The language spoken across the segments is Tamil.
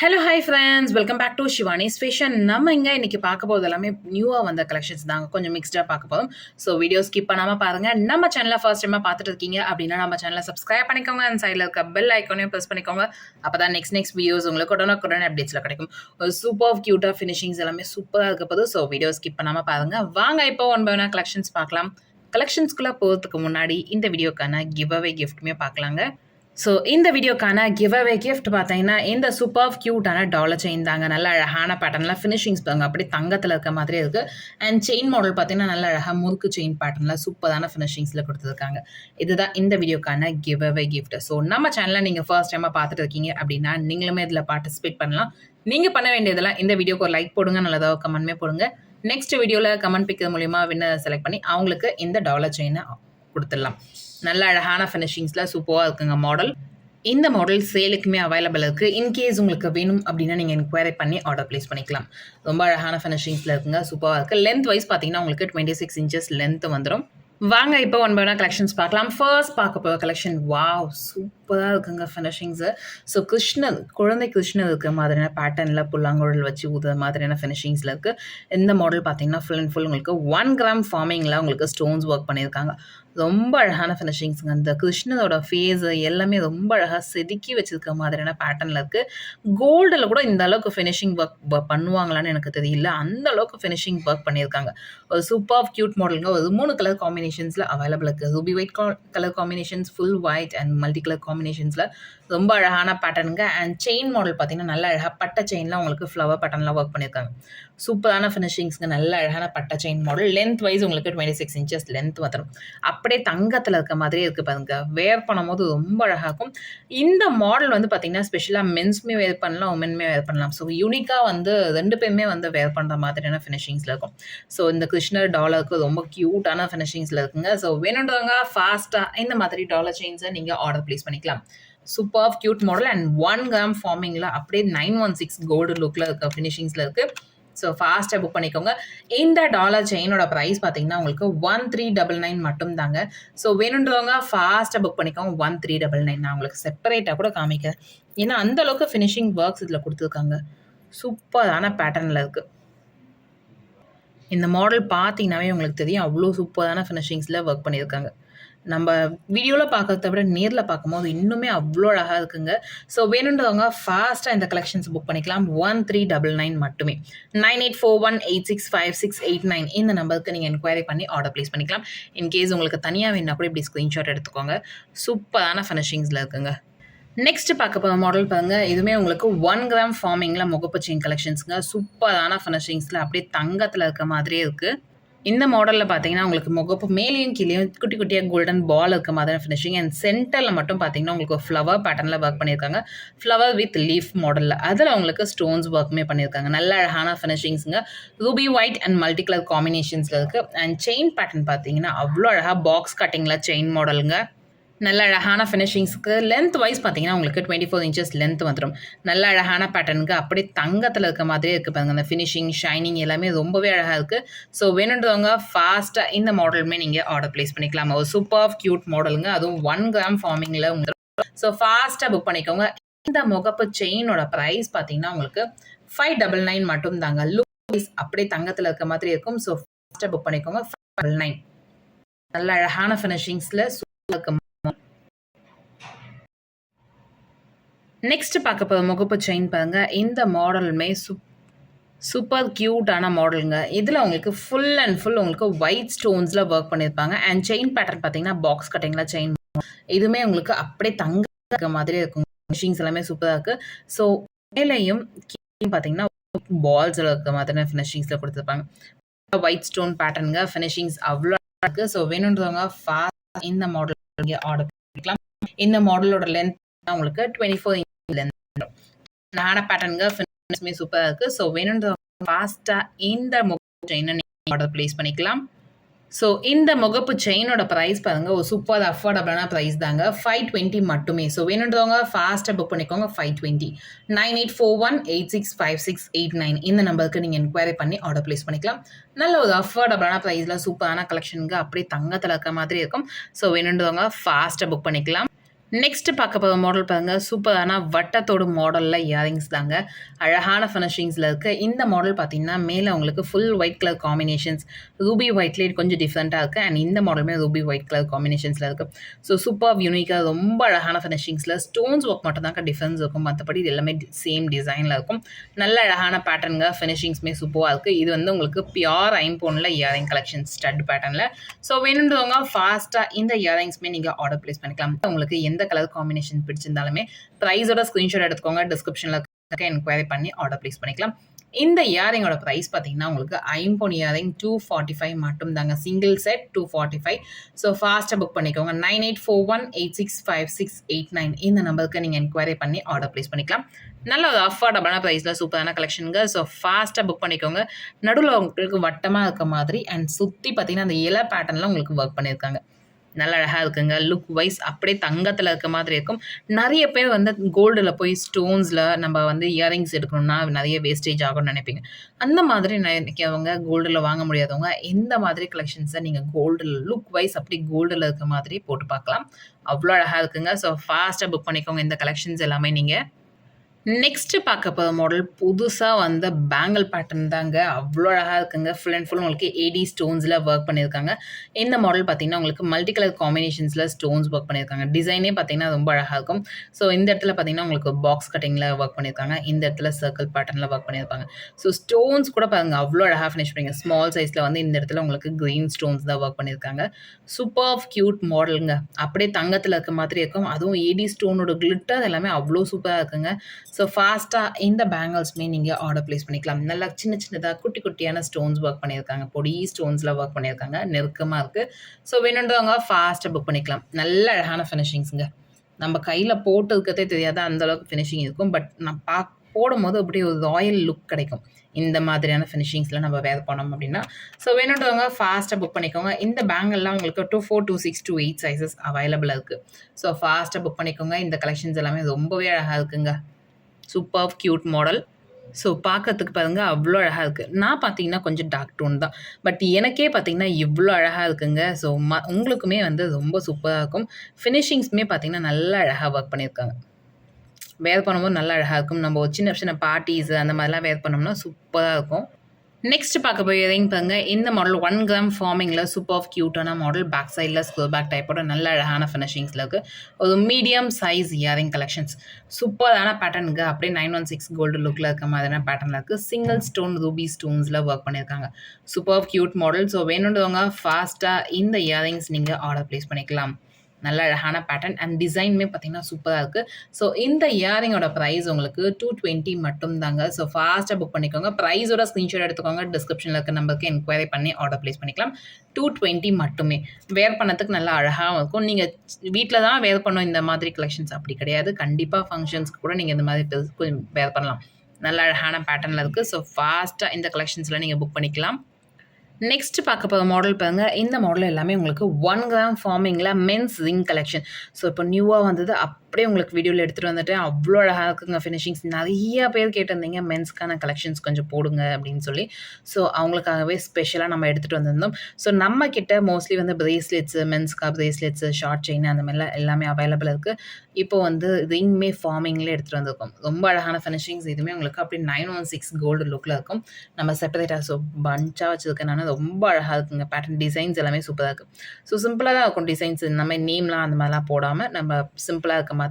Hello hi friends welcome back to Shivani's fashion நம்ம இங்கே இன்றைக்கி பார்க்க போகிறது எல்லாமே நியூவாக வந்த கலெக்ஷன்ஸ் தாங்க. கொஞ்சம் மிக்ஸ்டாக பார்க்க போதும் ஸோ வீடியோ ஸ்கிப் பண்ணாமல் பாருங்கள் நம்ம சேனலை ஃபர்ஸ்ட் டைமாக பார்த்துட்டு இருக்கீங்க அப்படின்னா நம்ம சேனலை சப்ஸ்கிரைப் பண்ணிக்கோங்க. அந்த சைடில் இருக்க பெல் ஐக்கோனையும் ப்ரெஸ் பண்ணிக்கோங்க. அப்போ தான் நெக்ஸ்ட் நெக்ஸ்ட் வீடியோஸ் உங்களுக்கு உடனே உடனே அப்டேட்ஸில் கிடைக்கும். ஒரு சூப்பர் க்யூட்டாக ஃபினிஷிங்ஸ் எல்லாமே சூப்பராக இருக்க போதும் ஸோ வீடியோ ஸ்கிப் பண்ணாமல் பாருங்கள் வாங்க இப்போ ஒன் பை ஒன் கலெக்ஷன்ஸ் பார்க்கலாம். கலெக்ஷன்ஸ்குள்ளே போகிறதுக்கு முன்னாடி இந்த வீடியோக்கான கிவ் அவே கிஃப்ட்டுமே பார்க்கலாங்க. ஸோ இந்த வீடியோக்கான கிவ் அவே கிஃப்ட் பார்த்தீங்கன்னா இந்த சூப்பர் க்யூட்டான டாலர் செயின் தாங்க. நல்ல அழகான பேட்டர்னில் ஃபினிஷிங்ஸ் பாருங்க. அப்படி தங்கத்தில் இருக்க மாதிரி இருக்குது அண்ட் செயின் மாடல் பார்த்தீங்கன்னா நல்ல அழகாக முறுக்கு செயின் பேட்டர்னில் சூப்பரான ஃபினிஷிங்ஸில் கொடுத்துருக்காங்க. இதுதான் இந்த வீடியோக்கான கிவ் அவே கிஃப்ட் ஸோ நம்ம சேனலில் நீங்கள் ஃபர்ஸ்ட் டைமாக பார்த்துட்டு இருக்கீங்க அப்படின்னா நீங்களுமே இதில் பார்ட்டிசிபேட் பண்ணலாம். நீங்கள் பண்ண வேண்டியதெல்லாம் இந்த வீடியோக்கு ஒரு லைக் போடுங்க. நல்லதாக கமெண்ட்மே போடுங்க. நெக்ஸ்ட் வீடியோவில் கமெண்ட் பிக்கிறது மூலியமாக வின்னர் செலக்ட் பண்ணி அவங்களுக்கு இந்த டாலர் செயினை கொடுத்துடலாம். நல்ல அழகான ஃபினிஷிங்ஸில் சூப்பராக இருக்குங்க மாடல் இந்த மாடல் சேலுக்குமே அவைலபிள் இருக்குது இன்கேஸ் உங்களுக்கு வேணும் அப்படின்னா நீங்கள் என்கொயரி பண்ணி ஆர்டர் ப்ளேஸ் பண்ணிக்கலாம். ரொம்ப அழகான ஃபினிஷிங்ஸில் இருக்குங்க சூப்பராக இருக்குது லென்த் வைஸ் பார்த்தீங்கன்னா உங்களுக்கு டுவெண்ட்டி சிக்ஸ் இன்ச்சஸ் லென்த் வந்துடும் வாங்க இப்போ ஒன் பை கலெக்ஷன்ஸ் பார்க்கலாம். ஃபர்ஸ்ட் பார்க்க போகிற கலெக்ஷன் வாவ் சூப்பராக இருக்குங்க ஃபினிஷிங்ஸு ஸோ கிருஷ்ணன் குழந்தை கிருஷ்ணன் இருக்கிற மாதிரியான பேட்டர்னில் புல்லாங்குழல் வச்சு ஊதுற மாதிரியான ஃபினிஷிங்ஸில் இருக்குது இந்த மாடல் பார்த்தீங்கன்னா ஃபுல் அண்ட் ஃபுல் உங்களுக்கு ஒன் கிராம் ஃபார்மிங்கில் உங்களுக்கு ஸ்டோன்ஸ் ஒர்க் பண்ணியிருக்காங்க. ரொம்ப அழகான ஃபினிஷிங்ஸுங்க அந்த கிருஷ்ணனோட ஃபேஸு எல்லாமே ரொம்ப அழகாக செதுக்கி வச்சிருக்க மாதிரியான பேட்டர்னில் இருக்குது கோல்டில் கூட இந்த அளவுக்கு ஃபினிஷிங் ஒர்க் பண்ணுவாங்களான்னு எனக்கு தெரியல. அந்த அளவுக்கு ஃபினிஷிங் ஒர்க் பண்ணியிருக்காங்க. ஒரு சூப்பர் க்யூட் மாடலுங்க ஒரு மூணு கலர் காம்பினேஷன்ஸில் அவைலபிள் இருக்குது ruby white colour combinations full white and multi colour காம்பினேஷன்ஸில் ரொம்ப அழகான பேட்டர்னுங்க அண்ட் செயின் மாடல் பார்த்தீங்கன்னா நல்ல அழகாக பட்டை செயின்லாம் உங்களுக்கு ஃப்ளவர் பட்டன்லாம் ஒர்க் பண்ணியிருக்காங்க. சூப்பரான ஃபினிஷிங்ஸ்க்கு நல்ல அழகான பட்டை செயின் மாடல் லென்த் வைஸ் உங்களுக்கு டுவெண்ட்டி சிக்ஸ் இன்ச்சஸ் லென்த் வந்துடும் அப்படியே தங்கத்தில் இருக்க மாதிரியே இருக்குது பாருங்க. வேர் பண்ணும்போது ரொம்ப அழகாக இருக்கும். இந்த மாடல் வந்து பார்த்தீங்கன்னா ஸ்பெஷலாக மென்ஸ்மே வேர் பண்ணலாம் உமன்மே வேர் பண்ணலாம். ஸோ யூனிக்காக வந்து ரெண்டு பேருமே வந்து வேர் பண்ணுற மாதிரியான ஃபினிஷிங்ஸில் இருக்கும். ஸோ இந்த கிருஷ்ணர் டாலருக்கு ரொம்ப க்யூட்டான ஃபினிஷிங்ஸில் இருக்குங்க. ஸோ வேணுன்றவங்க ஃபாஸ்ட்டாக இந்த மாதிரி டாலர் செயின்ஸை நீங்கள் ஆர்டர் ப்ளேஸ் பண்ணிக்கலாம். Super cute model and one gram ஃபார்மிங்கில் அப்படியே நைன் ஒன் சிக்ஸ் கோல்டு லுக்கில் இருக்க ஃபினிஷிங்ஸில் இருக்குது ஸோ ஃபாஸ்ட்டாக புக் பண்ணிக்கோங்க. இந்த டாலர் செயினோட ப்ரைஸ் பார்த்தீங்கன்னா உங்களுக்கு ஒன் த்ரீ டபுள் நைன் மட்டும் தாங்க. ஸோ வேணுன்றவங்க ஃபாஸ்ட்டாக புக் பண்ணிக்கோங்க. ஒன் த்ரீ டபுள் நைன் நான் உங்களுக்கு செப்பரேட்டாக கூட காமிக்கிறேன். ஏன்னா அந்த அளவுக்கு ஃபினிஷிங் ஒர்க்ஸ் இதில் கொடுத்துருக்காங்க. சூப்பரான பேட்டர்னில் இருக்குது இந்த மாடல் பார்த்தீங்கன்னாவே உங்களுக்கு தெரியும். அவ்வளோ சூப்பரான ஃபினிஷிங்ஸில் ஒர்க் பண்ணியிருக்காங்க நம்ம வீடியோவில் பார்க்கறத விட நேரில் பார்க்கும்போது இன்னுமே அவ்வளோ அழகாக இருக்குங்க. ஸோ வேணுன்றவங்க ஃபாஸ்ட்டாக இந்த கலெக்ஷன்ஸ் புக் பண்ணிக்கலாம். ஒன் த்ரீ டபுள் நைன் மட்டுமே. Nine eight four one eight six five six eight nine இந்த நம்பருக்கு நீங்கள் என்கொயரி பண்ணி ஆர்டர் ப்ளேஸ் பண்ணிக்கலாம். இன்கேஸ் உங்களுக்கு தனியாக வேணுன்னா கூட இப்படி ஸ்க்ரீன்ஷாட் எடுத்துக்கோங்க. சூப்பரான ஃபினிஷிங்ஸில் இருக்குங்க. நெக்ஸ்ட் பார்க்க போகிற மாடல் பாருங்க. இதுவுமே உங்களுக்கு ஒன் கிராம் ஃபார்மிங்கில் முகப்பு செயின் கலெக்ஷன்ஸுங்க சூப்பரான ஃபினிஷிங்ஸில் அப்படியே தங்கத்தில் இருக்க மாதிரியே இருக்குது இந்த மாடலில் பார்த்தீங்கன்னா உங்களுக்கு முகப்பு மேலேயும் கீழேயும் குட்டி குட்டியாக கோல்டன் பால் இருக்க மாதிரி ஃபினிஷிங் அண்ட் சென்டரில் மட்டும் பார்த்தீங்கன்னா உங்களுக்கு ஃப்ளவர் பேட்டர்னில் ஒர்க் பண்ணியிருக்காங்க. ஃப்ளவர் வித் லீஃப் மாடலில் அதில் உங்களுக்கு ஸ்டோன்ஸ் ஒர்க்குமே பண்ணியிருக்காங்க. நல்ல அழகான ஃபினிஷிங்ஸுங்க ruby white and multi colour காம்பினேஷன்ஸில் இருக்குது அண்ட் செயின் பேட்டர்ன் பார்த்தீங்கன்னா அவ்வளோ அழகாக பாக்ஸ் கட்டிங்கில் செயின் மாடலுங்க நல்ல அழகான ஃபினிஷிங்ஸ்க்கு லென்த் வைஸ் பார்த்தீங்கன்னா உங்களுக்கு டுவெண்ட்டி ஃபோர் இன்ச்சஸ் லென்த் வந்துடும் நல்ல அழகான பேட்டர்னுக்கு அப்படியே தங்கத்தில் இருக்க மாதிரியே இருக்குது பாருங்க. அந்த ஃபினிஷிங் ஷைனிங் எல்லாமே ரொம்பவே அழகாக இருக்குது ஸோ வேணுன்றவங்க ஃபாஸ்ட்டாக இந்த மாடலுமே நீங்கள் ஆர்டர் ப்ளேஸ் பண்ணிக்கலாம். ஒரு சூப்பர் க்யூட் மாடலுங்க அதுவும் ஒன் கிராம் ஃபார்மிங்கில் உங்களுக்கு ஸோ ஃபாஸ்ட்டாக புக் பண்ணிக்கோங்க. இந்த முகப்பு செயினோட ப்ரைஸ் பார்த்தீங்கன்னா உங்களுக்கு ஃபைவ் டபுள் நைன் மட்டும் தாங்க லூஸ் அப்படியே தங்கத்தில் இருக்க மாதிரி இருக்கும். ஸோ ஃபாஸ்ட்டாக புக் பண்ணிக்கோங்க. ஃபைவ் டபுள் நைன் நல்ல அழகான ஃபினிஷிங்ஸில் சூப்பராக நெக்ஸ்ட் பார்க்க போகிற முகப்பு செயின் பாருங்க. இந்த மாடலுமே சூப் சூப்பர் க்யூட்டான மாடலுங்க இதில் உங்களுக்கு ஃபுல் அண்ட் ஃபுல் உங்களுக்கு ஒயிட் ஸ்டோன்ஸில் ஒர்க் பண்ணியிருப்பாங்க அண்ட் செயின் பேட்டர்ன் பார்த்தீங்கன்னா பாக்ஸ் கட்டிங்கில் செயின் இதுவுமே உங்களுக்கு அப்படியே தங்க இருக்க மாதிரி இருக்கும். ஃபினிஷிங்ஸ் எல்லாமே சூப்பராக இருக்குது ஸோ மேலேயும் கீழே பார்த்தீங்கன்னா பால்ஸில் இருக்க மாதிரி ஃபினிஷிங்ஸில் கொடுத்துருப்பாங்க. ஒயிட் ஸ்டோன் பேட்டர்னுங்க ஃபினிஷிங்ஸ் அவ்வளோ இருக்குது ஸோ வேணுன்றவங்க ஃபாஸ்ட் இந்த மாடல் ஆர்டர் பண்ணிக்கலாம். இந்த மாடலோட லென்த் உங்களுக்கு டுவெண்ட்டி ஃபோர் நான பேட்டர்னுங்க ஃபினிஷ்மே சூப்பராக இருக்குது ஸோ வேணுன்ற ஃபாஸ்ட்டாக இந்த முகப்பு செயினை நீங்கள் ஆர்டர் ப்ளேஸ் பண்ணிக்கலாம். ஸோ இந்த முகப்பு செயினோட ப்ரைஸ் பாருங்கள் ஒரு சூப்பர் அஃபோர்டபுளான ப்ரைஸ் தாங்க. ஃபைவ் டுவெண்ட்டி மட்டுமே. ஸோ வேணுன்றவங்க ஃபாஸ்ட்டாக புக் பண்ணிக்கோங்க. Five twenty nine eight four one eight six five six eight nine இந்த நம்பருக்கு நீங்கள் என்கொயரி பண்ணி ஆர்டர் ப்ளேஸ் பண்ணிக்கலாம். நல்ல ஒரு அஃபோர்டபுளான ப்ரைஸில் சூப்பரான கலெக்ஷனுங்க அப்படியே தங்கத்தில் இருக்க மாதிரி இருக்கும். ஸோ வேணுன்றவங்க ஃபாஸ்ட்டாக புக் பண்ணிக்கலாம். நெக்ஸ்ட் பார்க்க போகிற மாடல் பாருங்க. சூப்பரான வட்டத்தோடு மாடலில் இயரிங்ஸ் தாங்க. அழகான ஃபினிஷிங்ஸில் இருக்குது இந்த மாடல் பார்த்தீங்கன்னா மேலே உங்களுக்கு full white colour combinations ruby ஒயிட்லேயே கொஞ்சம் டிஃப்ரெண்ட்டாக இருக்குது அண்ட் இந்த மாடலுமே ரூபி ஒயிட் கலர் காம்பினேஷன்ஸில் இருக்குது ஸோ சூப்பர் யூனிக்காக ரொம்ப அழகான ஃபினிஷிங்ஸில் ஸ்டோன்ஸ் ஒர்க் மட்டும் தான் டிஃப்ரென்ஸ் இருக்கும். மற்றபடி இது எல்லாமே சேம் டிசைனில் இருக்கும். நல்ல அழகான பேட்டர்னுங்க ஃபினிஷிங்ஸுமே சூப்பராக இருக்குது இது வந்து உங்களுக்கு பியோர் ஐம்போனில் இயரிங் கலெக்ஷன் ஸ்டட் பேட்டர்னில் ஸோ வேணுன்றவங்க ஃபாஸ்ட்டாக இந்த இயரிங்ஸ்மே நீங்கள் ஆர்டர் ப்ளேஸ் பண்ணிக்கலாம். உங்களுக்கு எந்த கலர் காம்பினேஷன் பிடிச்சிருந்தாலுமே ப்ரைஸோட ஸ்க்ரீன்ஷாட் எடுத்துக்கோங்க. டிஸ்கிரிப்ஷனில் என்கொயரி பண்ணி ஆர்டர் ப்ளேஸ் பண்ணிக்கலாம். இந்த இயரிங்கோட ப்ரைஸ் பார்த்தீங்கன்னா உங்களுக்கு ஐம்போன் இயரிங் டூ ஃபார்ட்டி ஃபைவ் மட்டும் தாங்க. Single set two forty five so ஃபாஸ்ட்டாக புக் பண்ணிக்கோங்க. Nine eight four one eight six five six eight nine இந்த நம்பருக்கு நீங்கள் என்கொயரி பண்ணி ஆர்டர் ப்ளேஸ் பண்ணிக்கலாம். நல்ல ஒரு அஃபோர்டபுளான ப்ரைஸில் சூப்பரான கலெக்ஷனுங்க ஸோ ஃபாஸ்ட்டாக புக் பண்ணிக்கோங்க. நடுவில் உங்களுக்கு வட்டமாக இருக்க மாதிரி அண்ட் சுற்றி பார்த்தீங்கன்னா அந்த இலை பேட்டர்னில் உங்களுக்கு ஒர்க் பண்ணியிருக்காங்க. நல்ல அழகாக இருக்குங்க. லுக் வைஸ் அப்படியே தங்கத்தில் இருக்க மாதிரி இருக்கும். நிறைய பேர் வந்து கோல்டில் போய் ஸ்டோன்ஸில் நம்ம வந்து இயரிங்ஸ் எடுக்கணும்னா நிறைய வேஸ்டேஜ் ஆகும்னு நினைப்பீங்க. அந்த மாதிரி நினைக்கிறவங்க கோல்டில் வாங்க முடியாதவங்க இந்த மாதிரி கலெக்ஷன்ஸை நீங்கள் கோல்டில் லுக் வைஸ் அப்படி கோல்டில் இருக்க மாதிரி போட்டு பார்க்கலாம். அவ்வளோ அழகாக இருக்குங்க. ஸோ ஃபாஸ்ட்டாக புக் பண்ணிக்கோங்க. இந்த கலெக்ஷன்ஸ் எல்லாமே நீங்கள் நெக்ஸ்ட்டு பார்க்க போகிற மாடல் புதுசாக வந்த பேங்கிள் பேட்டர்ன் தாங்க. அவ்வளோ அழகாக இருக்குங்க. ஃபுல் அண்ட் ஃபுல் உங்களுக்கு ஏடி ஸ்டோன்ஸில் ஒர்க் பண்ணியிருக்காங்க. இந்த மாடல் பார்த்தீங்கன்னா உங்களுக்கு மல்டி கலர் காம்பினேஷன்ஸில் ஸ்டோன்ஸ் ஒர்க் பண்ணியிருக்காங்க. டிசைனே பார்த்தீங்கன்னா ரொம்ப அழகாக இருக்கும். ஸோ இந்த இடத்துல பார்த்தீங்கன்னா உங்களுக்கு பாக்ஸ் கட்டிங்கில் ஒர்க் பண்ணியிருக்காங்க. இந்த இடத்துல சர்க்கிள் பேட்டர்னில் ஒர்க் பண்ணியிருப்பாங்க. ஸோ ஸ்டோன்ஸ் கூட பாருங்கள் அவ்வளோ அழகாக ஃபினிஷ் பண்ணிங்க. ஸ்மால் சைஸில் வந்து இந்த இடத்துல உங்களுக்கு க்ரீன் ஸ்டோன்ஸ் தான் ஒர்க் பண்ணியிருக்காங்க. சூப்பர் ஆஃப் க்யூட் மாடலுங்க அப்படியே தங்கத்தில் இருக்க மாதிரி இருக்கும். அதுவும் ஏடி ஸ்டோனோட கிளிட்டர் எல்லாமே அவ்வளோ சூப்பராக இருக்குங்க. ஸோ ஃபாஸ்ட்டாக இந்த பேங்கிள்ஸ்மே நீங்கள் ஆர்டர் ப்ளேஸ் பண்ணிக்கலாம். நல்லா சின்ன சின்னதாக குட்டி குட்டியான ஸ்டோன்ஸ் ஒர்க் பண்ணியிருக்காங்க. பொடி ஸ்டோன்ஸில் ஒர்க் பண்ணியிருக்காங்க. நெருக்கமாக இருக்குது ஸோ வேணுன்றவங்க ஃபாஸ்ட்டாக புக் பண்ணிக்கலாம். நல்ல அழகான ஃபினிஷிங்ஸுங்க நம்ம கையில் போட்டு இருக்கிறதே தெரியாத அந்தளவுக்கு ஃபினிஷிங் இருக்கும். பட் நான் பா போடும்போது அப்படியே ஒரு ராயல் லுக் கிடைக்கும். இந்த மாதிரியான ஃபினிஷிங்ஸில் நம்ம வேறு போனோம் அப்படின்னா. ஸோ வேணுன்றவங்க ஃபாஸ்ட்டாக புக் பண்ணிக்கோங்க. இந்த பேங்கெல்லாம் உங்களுக்கு two four two six two eight sizes அவைலபிளாக இருக்குது ஸோ ஃபாஸ்ட்டாக புக் பண்ணிக்கோங்க. இந்த கலெக்ஷன்ஸ் எல்லாமே ரொம்பவே அழகாக இருக்குங்க. சூப்பர் க்யூட் மாடல் ஸோ பார்க்கறதுக்கு பாருங்கள் அவ்வளோ அழகாக இருக்குது நான் பார்த்தீங்கன்னா கொஞ்சம் டார்க் டோன் தான். பட் எனக்கே பார்த்தீங்கன்னா இவ்வளோ அழகாக இருக்குங்க. ஸோ ம உங்களுக்குமே வந்து ரொம்ப சூப்பராக இருக்கும். ஃபினிஷிங்ஸுமே பார்த்தீங்கன்னா நல்லா அழகாக ஒர்க் பண்ணியிருக்காங்க. வேர் பண்ணும்போது நல்லா அழகாக இருக்கும். நம்ம ஒரு சின்ன சின்ன பார்ட்டிஸ் அந்த மாதிரிலாம் வேர் பண்ணோம்னா சூப்பராக இருக்கும். நெக்ஸ்ட் பார்க்க போய் எதையும் பாருங்க. இந்த மாடல் ஒன் கிராம் ஃபார்மிங்கில் சூப்பர் ஆஃப் க்யூட்டான மாடல் பேக் சைடில் ஸ்கூல் பேக் டைப்போட நல்ல அழகான ஃபினிஷிங்ஸில் இருக்குது ஒரு மீடியம் சைஸ் இயரிங் கலெக்ஷன்ஸ் சூப்பரான பேட்டர்னுக்கு அப்படியே நைன் ஒன் சிக்ஸ் கோல்டு லுக்கில் இருக்க மாதிரியான பேட்டர்னில் இருக்குது சிங்கிள் ஸ்டோன் ரூபி ஸ்டோன்ஸில் ஒர்க் பண்ணியிருக்காங்க super of cute model so வேணுன்றவங்க ஃபாஸ்ட்டாக இந்த இயரிங்ஸ் நீங்கள் ஆர்டர் ப்ளேஸ் பண்ணிக்கலாம். நல்ல அழகான பேட்டர்ன் அண்ட் டிசைனுமே பார்த்தீங்கன்னா சூப்பராக இருக்குது ஸோ இந்த இயரிங்கோட ப்ரைஸ் உங்களுக்கு டூ டுவெண்ட்டி மட்டும் தாங்க ஸோ ஃபாஸ்ட்டாக புக் பண்ணிக்கோங்க. ப்ரைஸோட ஸ்க்ரீன்ஷாட் எடுத்துக்கோங்க. டிஸ்கிரிப்ஷனில் இருக்க நம்பருக்கு என்கொயரி பண்ணி ஆர்டர் ப்ளேஸ் பண்ணிக்கலாம். டூ டுவெண்ட்டி மட்டுமே. வேர் பண்ணதுக்கு நல்லா அழகாகவும் இருக்கும். நீங்கள் வீட்டில் தான் வேர் பண்ணோம் இந்த மாதிரி கலெக்ஷன்ஸ் அப்படி கிடையாது. கண்டிப்பாக ஃபங்க்ஷன்ஸ்க்கு கூட நீங்கள் இந்த மாதிரி வேர் பண்ணலாம். நல்ல அழகான பேட்டர்னில் இருக்குது ஸோ ஃபாஸ்ட்டாக இந்த கலெக்ஷன்ஸில் நீங்கள் புக் பண்ணிக்கலாம். நெக்ஸ்ட் பார்க்க போகிற மாடல் பாருங்க. இந்த மாடல் எல்லாமே உங்களுக்கு ஒன் கிராம் ஃபார்மிங்கில் மென்ஸ் ரிங் கலெக்ஷன் ஸோ இப்போ நியூவாக வந்தது அப் அப்படியே உங்களுக்கு வீடியோவில் எடுத்துகிட்டு வந்துட்டு அவ்வளோ அழகாக இருக்குங்க ஃபினிஷிங்ஸ் நிறைய பேர் கேட்டிருந்தீங்க மென்ஸ்க்கான கலெக்ஷன்ஸ் கொஞ்சம் போடுங்க அப்படின்னு சொல்லி. ஸோ அவங்களுக்காகவே ஸ்பெஷலாக நம்ம எடுத்துகிட்டு வந்திருந்தோம். ஸோ நம்ம கிட்ட மோஸ்ட்லி வந்து பிரேஸ்லெட்ஸு மென்ஸ்க்காக பிரேஸ்லெட்ஸு ஷார்ட் செயின் அந்த மாதிரிலாம் எல்லாமே அவைலபிள் இருக்குது இப்போ வந்து ரிங்மே ஃபார்மிங்கில் எடுத்துகிட்டு வந்திருக்கோம். ரொம்ப அழகான ஃபினிஷிங்ஸ் இதுவுமே உங்களுக்கு அப்படி நைன் ஒன் சிக்ஸ் கோல்டு லுக்கில் இருக்கும். நம்ம செப்பரேட்டாக ஸோ பஞ்சாக வச்சுருக்கனால ரொம்ப அழகாக இருக்குங்க. பேட்டர்ன் டிசைன்ஸ் எல்லாமே சூப்பராக இருக்குது ஸோ சிம்பிளாக தான் இருக்கும் டிசைன்ஸ் இந்த மாதிரி நேம்லாம் அந்த மாதிரிலாம் போடாமல் நம்ம சிம்பிளாக இருக்க மாதிரி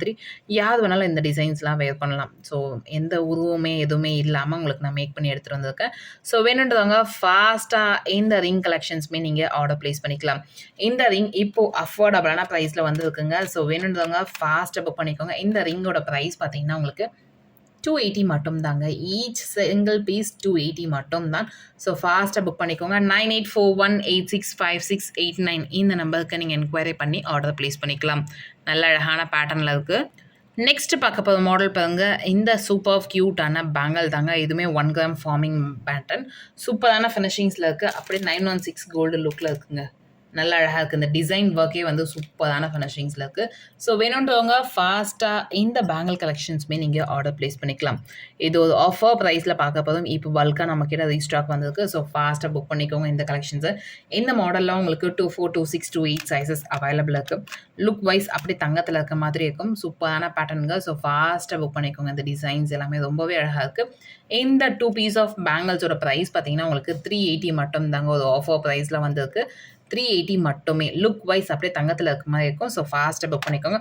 யார் வேணாலும் இந்த டிசைன்ஸ்லாம் வேர் பண்ணலாம். ஸோ எந்த உருவமே எதுவுமே இல்லாமல் உங்களுக்கு நான் மேக் பண்ணி எடுத்துகிட்டு வந்திருக்கேன். ஸோ வேணுன்றவங்க ஃபாஸ்ட்டாக இந்த ரிங் கலெக்ஷன்ஸுமே நீங்கள் ஆர்டர் ப்ளேஸ் பண்ணிக்கலாம். இந்த ரிங் இப்போது அஃபோர்டபுளான ப்ரைஸில் வந்துருக்குங்க. ஸோ வேணுன்றவங்க ஃபாஸ்ட்டாக புக் பண்ணிக்கோங்க. இந்த ரிங்கோட ப்ரைஸ் பார்த்தீங்கன்னா உங்களுக்கு டூ எயிட்டி மட்டும் தாங்க each single piece two eighty மட்டும் தான் ஸோ ஃபாஸ்ட்டாக புக் பண்ணிக்கோங்க. Nine eight four one eight six five six eight nine இந்த நம்பருக்கு நீங்கள் என்கொயரி பண்ணி ஆர்டர் ப்ளேஸ் பண்ணிக்கலாம். நல்ல அழகான பேட்டர்னில் இருக்குது நெக்ஸ்ட் பார்க்க போகிற மாடல் பாருங்க. இந்த சூப்பர் க்யூட்டான பேங்கல் தாங்க. இதுவுமே ஒன் கிராம் ஃபார்மிங் பேட்டர்ன் சூப்பரான ஃபினிஷிங்ஸில் இருக்குது அப்படியே நைன் ஒன் சிக்ஸ் கோல்டு லுக்கில் இருக்குங்க. நல்லா அழகாக இருக்குது இந்த டிசைன் ஒர்க்கே வந்து சூப்பரான ஃபினிஷிங்ஸில் இருக்குது ஸோ வேணுன்றவங்க ஃபாஸ்ட்டாக இந்த பேங்கிள் கலெக்ஷன்ஸுமே நீங்கள் ஆர்டர் ப்ளேஸ் பண்ணிக்கலாம். இது ஒரு ஆஃபர் ப்ரைஸில் பார்க்க போதும். இப்போ பல்க்கா நம்மக்கிட்ட ரீஸ்டாக் வந்திருக்கு. ஸோ ஃபாஸ்ட்டாக புக் பண்ணிக்கோங்க இந்த கலெக்ஷன்ஸை இந்த மாடல்லாம் உங்களுக்கு 24, 26, 28 சைஸஸ் அவைலபிள் இருக்குது லுக் வைஸ் அப்படியே தங்கத்தில் இருக்க மாதிரி இருக்கும். சூப்பரான பேட்டர்னுங்க. ஸோ ஃபாஸ்ட்டாக புக் பண்ணிக்கோங்க. இந்த டிசைன்ஸ் எல்லாமே ரொம்பவே அழகாக இருக்குது இந்த டூ பீஸ் ஆஃப் பேங்கிள்ஸோட ப்ரைஸ் பார்த்தீங்கன்னா, உங்களுக்கு 380 மட்டும் தாங்க ஒரு ஆஃபர் ப்ரைஸில் வந்திருக்கு. 380 மட்டுமே. லுக் வைஸ் அப்படியே தங்கத்தில் இருக்க மாதிரி இருக்கும். ஸோ ஃபாஸ்ட்டாக புக் பண்ணிக்கோங்க.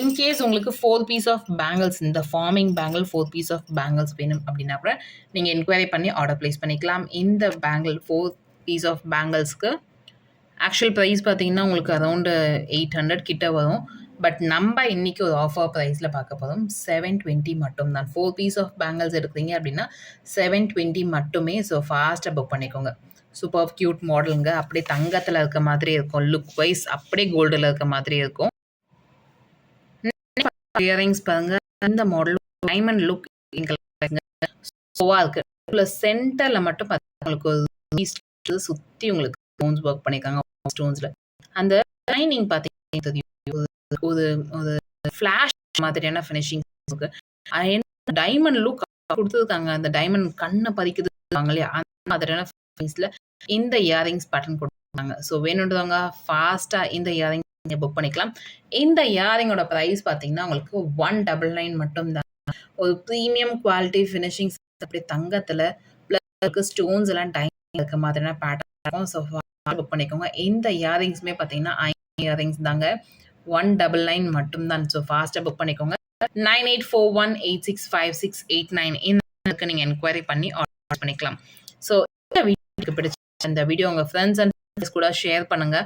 இன்கேஸ் உங்களுக்கு ஃபோர் பீஸ் ஆஃப் பேங்கிள்ஸ் இந்த forming bangle four piece of bangles வேணும் அப்படின்னா கூட நீங்கள் என்கொயரி பண்ணி ஆர்டர் ப்ளேஸ் பண்ணிக்கலாம். இந்த பேங்கிள் ஃபோர் பீஸ் ஆஃப் பேங்கிள்ஸ்க்கு ஆக்சுவல் ப்ரைஸ் பார்த்தீங்கன்னா, உங்களுக்கு அரௌண்டு எயிட் ஹண்ட்ரட் கிட்ட வரும். பட் நம்ம இன்றைக்கி ஒரு ஆஃபர் ப்ரைஸில் பார்க்க போகிறோம் செவன் டுவெண்ட்டி மட்டும் தான். ஃபோர் பீஸ் ஆஃப் பேங்கிள்ஸ் எடுக்கிறீங்க அப்படின்னா 720 மட்டுமே. ஸோ ஃபாஸ்ட்டாக புக் பண்ணிக்கோங்க. சூப்பர் க்யூட் மாடலுங்க. அப்படியே தங்கத்துல இருக்க மாதிரி இருக்கும். லுக் வைஸ் அப்படியே கோல்டுல இருக்க மாதிரி இருக்கும். இயரிங்ஸ் பாருங்க. இந்த மாடல் டைமண்ட் லுக் சூப்பரா இருக்கு. ப்ளஸ் சென்டர்ல மட்டும் பார்த்தீங்கன்னா, உங்களுக்கு சுத்தி உங்களுக்கு ஸ்டோன்ஸ் ஒர்க் பண்ணியிருக்காங்க. ஸ்டோன்ஸ்ல. அந்த லைனிங் பார்த்தீங்கன்னா ஒரு ஒரு ஃப்ளாஷ் மாதிரியான ஃபினிஷிங் இருக்கு. டைமண்ட் லுக் குடுத்துருக்காங்க. அந்த டைமண்ட் கண்ண பதிக்குது இல்லையா? அந்த மாதிரியான ஃபினிஷ்ல இந்த இயரிங்ஸ் பேட்டர்ன் குடுத்துருக்காங்க. ஸோ வேணுன்றவங்க ஃபாஸ்ட்டாக இந்த இயரிங் நீங்க புக் பண்ணிக்கலாம். இந்த இயரிங்கோட ப்ரைஸ் பார்த்தீங்கன்னா, உங்களுக்கு 199 மட்டும் தான். ஒரு ப்ரீமியம் குவாலிட்டி ஃபினிஷிங்ஸ் அப்படி தங்கத்தில் ப்ளஸ் ஸ்டோன்ஸ் எல்லாம் டைம் இருக்க மாதிரியான பேட்டர்ன் இருக்கும். ஸோ புக் பண்ணிக்கோங்க. இந்த இயரிங்ஸுமே பார்த்தீங்கன்னா, இயரிங்ஸ் தாங்க. ஒன் டபுள் நைன் மட்டும்தான் ஸோ ஃபாஸ்ட்டாக புக் பண்ணிக்கோங்க. 9841865689 இந்த நீங்கள் நீங்க என்கொயரி பண்ணி ஆர்டர் பண்ணிக்கலாம். ஸோ இந்த வீடியோ உங்களுக்கு பிடிச்ச இந்த வீடியோ உங்க ஃப்ரெண்ட்ஸ் அண்ட் கூட ஷேர் பண்ணுங்க.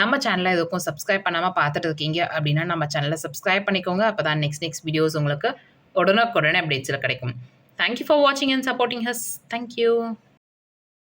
நம்ம சேனலை எதுக்கும் சப்ஸ்கிரைப் பண்ணாம பார்த்துட்டு இருக்கீங்க அப்படின்னா, நம்ம சேனலை சப்ஸ்கிரைப் பண்ணிக்கோங்க. அப்பதான் நெக்ஸ்ட் நெக்ஸ்ட் வீடியோஸ் உங்களுக்கு உடனுக்குடனே அப்டேட்ஸில் கிடைக்கும். தேங்க் யூ ஃபார் வாட்சிங் and supporting us thank you.